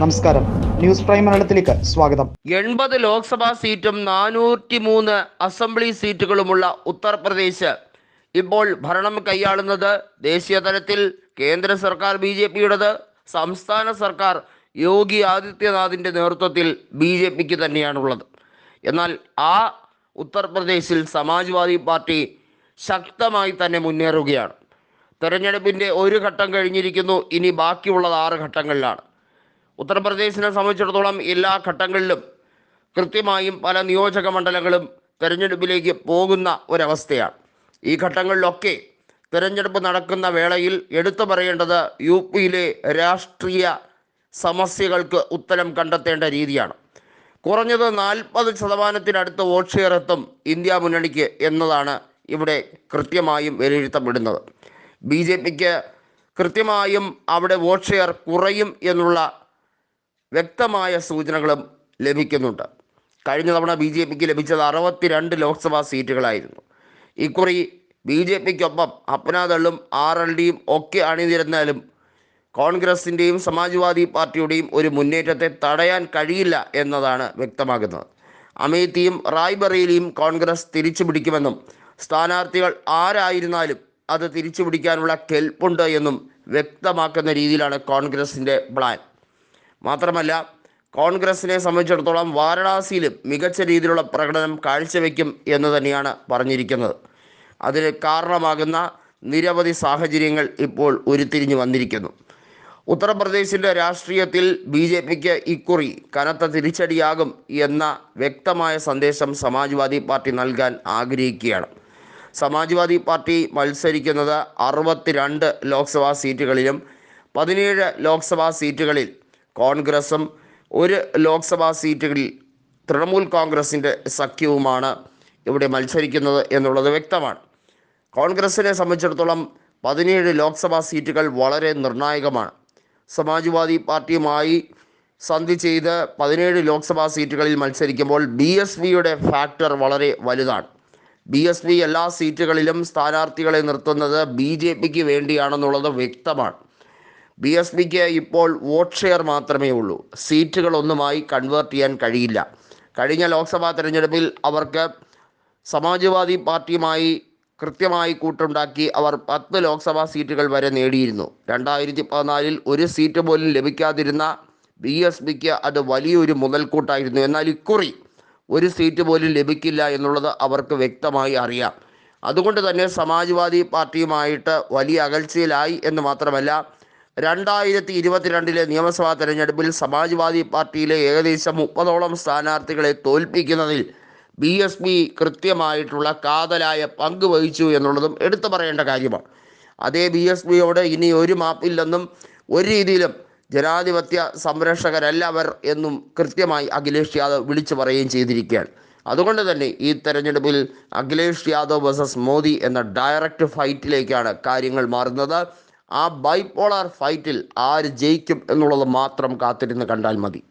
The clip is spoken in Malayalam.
നമസ്കാരം. ന്യൂസ് പ്രൈം മലയാളത്തിലേക്ക് സ്വാഗതം. എൺപത് ലോക്സഭാ സീറ്റും നാനൂറ്റി മൂന്ന് അസംബ്ലി സീറ്റുകളുമുള്ള ഉത്തർപ്രദേശ്. ഇപ്പോൾ ഭരണം കൈയാളുന്നത് ദേശീയ തലത്തിൽ കേന്ദ്ര സർക്കാർ ബി ജെ പിയുടേത്. സംസ്ഥാന സർക്കാർ യോഗി ആദിത്യനാഥിന്റെ നേതൃത്വത്തിൽ ബി ജെ പിക്ക് തന്നെയാണുള്ളത്. എന്നാൽ ആ ഉത്തർപ്രദേശിൽ സമാജ്വാദി പാർട്ടി ശക്തമായി തന്നെ മുന്നേറുകയാണ്. തെരഞ്ഞെടുപ്പിന്റെ ഒരു ഘട്ടം കഴിഞ്ഞിരിക്കുന്നു. ഇനി ബാക്കിയുള്ളത് ആറ് ഘട്ടങ്ങളിലാണ്. ഉത്തർപ്രദേശിനെ സംബന്ധിച്ചിടത്തോളം എല്ലാ ഘട്ടങ്ങളിലും കൃത്യമായും പല നിയോജക മണ്ഡലങ്ങളും തെരഞ്ഞെടുപ്പിലേക്ക് പോകുന്ന ഒരവസ്ഥയാണ്. ഈ ഘട്ടങ്ങളിലൊക്കെ തിരഞ്ഞെടുപ്പ് നടക്കുന്ന വേളയിൽ എടുത്തു പറയേണ്ടത് യു പിയിലെ രാഷ്ട്രീയ സമസ്യകൾക്ക് ഉത്തരം കണ്ടെത്തേണ്ട രീതിയാണ്. കുറഞ്ഞത് നാൽപ്പത് ശതമാനത്തിനടുത്ത് വോട്ട് ഷെയർ എത്തും ഇന്ത്യ മുന്നണിക്ക് എന്നതാണ് ഇവിടെ കൃത്യമായും വിലയിരുത്തപ്പെടുന്നത്. ബി ജെ പിക്ക് കൃത്യമായും അവിടെ വോട്ട് ഷെയർ കുറയും എന്നുള്ള വ്യക്തമായ സൂചനകളും ലഭിക്കുന്നുണ്ട്. കഴിഞ്ഞ തവണ ബി ജെ പിക്ക് ലഭിച്ചത് അറുപത്തിരണ്ട് ലോക്സഭാ സീറ്റുകളായിരുന്നു. ഇക്കുറി ബി ജെ പിക്കൊപ്പം അപ്നാദളും ആർ എൽ ഡിയും ഒക്കെ അണിനിരുന്നാലും കോൺഗ്രസിന്റെയും സമാജ്വാദി പാർട്ടിയുടെയും ഒരു മുന്നേറ്റത്തെ തടയാൻ കഴിയില്ല എന്നതാണ് വ്യക്തമാകുന്നത്. അമേത്തിയും റായ്ബറേലിയും കോൺഗ്രസ് തിരിച്ചു പിടിക്കുമെന്നും സ്ഥാനാർത്ഥികൾ ആരായിരുന്നാലും അത് തിരിച്ചു പിടിക്കാനുള്ള കെൽപ്പുണ്ട് എന്നും വ്യക്തമാക്കുന്ന രീതിയിലാണ് കോൺഗ്രസിന്റെ പ്ലാൻ. മാത്രമല്ല കോൺഗ്രസിനെ സംബന്ധിച്ചിടത്തോളം വാരണാസിയിലും മികച്ച രീതിയിലുള്ള പ്രകടനം കാഴ്ചവെക്കും എന്ന് തന്നെയാണ് പറഞ്ഞിരിക്കുന്നത്. അതിന് കാരണമാകുന്ന നിരവധി സാഹചര്യങ്ങൾ ഇപ്പോൾ ഉരുത്തിരിഞ്ഞു വന്നിരിക്കുന്നു. ഉത്തർപ്രദേശിന്റെ രാഷ്ട്രീയത്തിൽ ബി ജെ പിക്ക് ഇക്കുറി കനത്ത തിരിച്ചടിയാകും എന്ന വ്യക്തമായ സന്ദേശം സമാജ്വാദി പാർട്ടി നൽകാൻ ആഗ്രഹിക്കുകയാണ്. സമാജ്വാദി പാർട്ടി മത്സരിക്കുന്നത് അറുപത്തിരണ്ട് ലോക്സഭാ സീറ്റുകളിലും പതിനേഴ് ലോക്സഭാ സീറ്റുകളിൽ കോൺഗ്രസും ഒരു ലോക്സഭാ സീറ്റുകളിൽ തൃണമൂൽ കോൺഗ്രസിന്റെ സഖ്യവുമാണ് ഇവിടെ മത്സരിക്കുന്നത് എന്നുള്ളത് വ്യക്തമാണ്. കോൺഗ്രസിനെ സംബന്ധിച്ചിടത്തോളം പതിനേഴ് ലോക്സഭാ സീറ്റുകൾ വളരെ നിർണായകമാണ്. സമാജ്വാദി പാർട്ടിയുമായി സന്ധി ചെയ്ത് പതിനേഴ് ലോക്സഭാ സീറ്റുകളിൽ മത്സരിക്കുമ്പോൾ ബി എസ് പിയുടെ ഫാക്ടർ വളരെ വലുതാണ്. ബി എസ് പി എല്ലാ സീറ്റുകളിലും സ്ഥാനാർത്ഥികളെ നിർത്തുന്നത് ബി ജെ പിക്ക് വേണ്ടിയാണെന്നുള്ളത് വ്യക്തമാണ്. ബി എസ് പിക്ക് ഇപ്പോൾ വോട്ട് ഷെയർ മാത്രമേ ഉള്ളൂ. സീറ്റുകളൊന്നുമായി കൺവേർട്ട് ചെയ്യാൻ കഴിയില്ല. കഴിഞ്ഞ ലോക്സഭാ തെരഞ്ഞെടുപ്പിൽ അവർക്ക് സമാജ്വാദി പാർട്ടിയുമായി കൃത്യമായി കൂട്ടുണ്ടാക്കി അവർ പത്ത് ലോക്സഭാ സീറ്റുകൾ വരെ നേടിയിരുന്നു. രണ്ടായിരത്തി പതിനാലിൽ ഒരു സീറ്റ് പോലും ലഭിക്കാതിരുന്ന ബി എസ് പിക്ക് അത് വലിയൊരു മുതൽക്കൂട്ടായിരുന്നു. എന്നാൽ ഇക്കുറി ഒരു സീറ്റ് പോലും ലഭിക്കില്ല എന്നുള്ളത് അവർക്ക് വ്യക്തമായി അറിയാം. അതുകൊണ്ട് തന്നെ സമാജ്വാദി പാർട്ടിയുമായിട്ട് വലിയ അകൽച്ചയിലായി എന്ന് മാത്രമല്ല രണ്ടായിരത്തി ഇരുപത്തിരണ്ടിലെ നിയമസഭാ തെരഞ്ഞെടുപ്പിൽ സമാജ്വാദി പാർട്ടിയിലെ ഏകദേശം മുപ്പതോളം സ്ഥാനാർത്ഥികളെ തോൽപ്പിക്കുന്നതിൽ ബി എസ് പി കൃത്യമായിട്ടുള്ള കാതലായ പങ്ക് വഹിച്ചു എന്നുള്ളതും എടുത്തു പറയേണ്ട കാര്യമാണ്. അതേ ബി എസ് പിയോട് ഇനി ഒരു മാപ്പില്ലെന്നും ഒരു രീതിയിലും ജനാധിപത്യ സംരക്ഷകരല്ല അവർ എന്നും കൃത്യമായി അഖിലേഷ് യാദവ് വിളിച്ചു പറയുകയും ചെയ്തിരിക്കുകയാണ്. അതുകൊണ്ട് തന്നെ ഈ തെരഞ്ഞെടുപ്പിൽ അഖിലേഷ് യാദവ് വേഴ്സസ് മോദി എന്ന ഡയറക്റ്റ് ഫൈറ്റിലേക്കാണ് കാര്യങ്ങൾ മാറുന്നത്. ആ ബൈപോളാർ ഫൈറ്റിൽ ആര് ജയിക്കും എന്നുള്ളത് മാത്രം കാത്തിരുന്ന് കണ്ടാൽ മതി.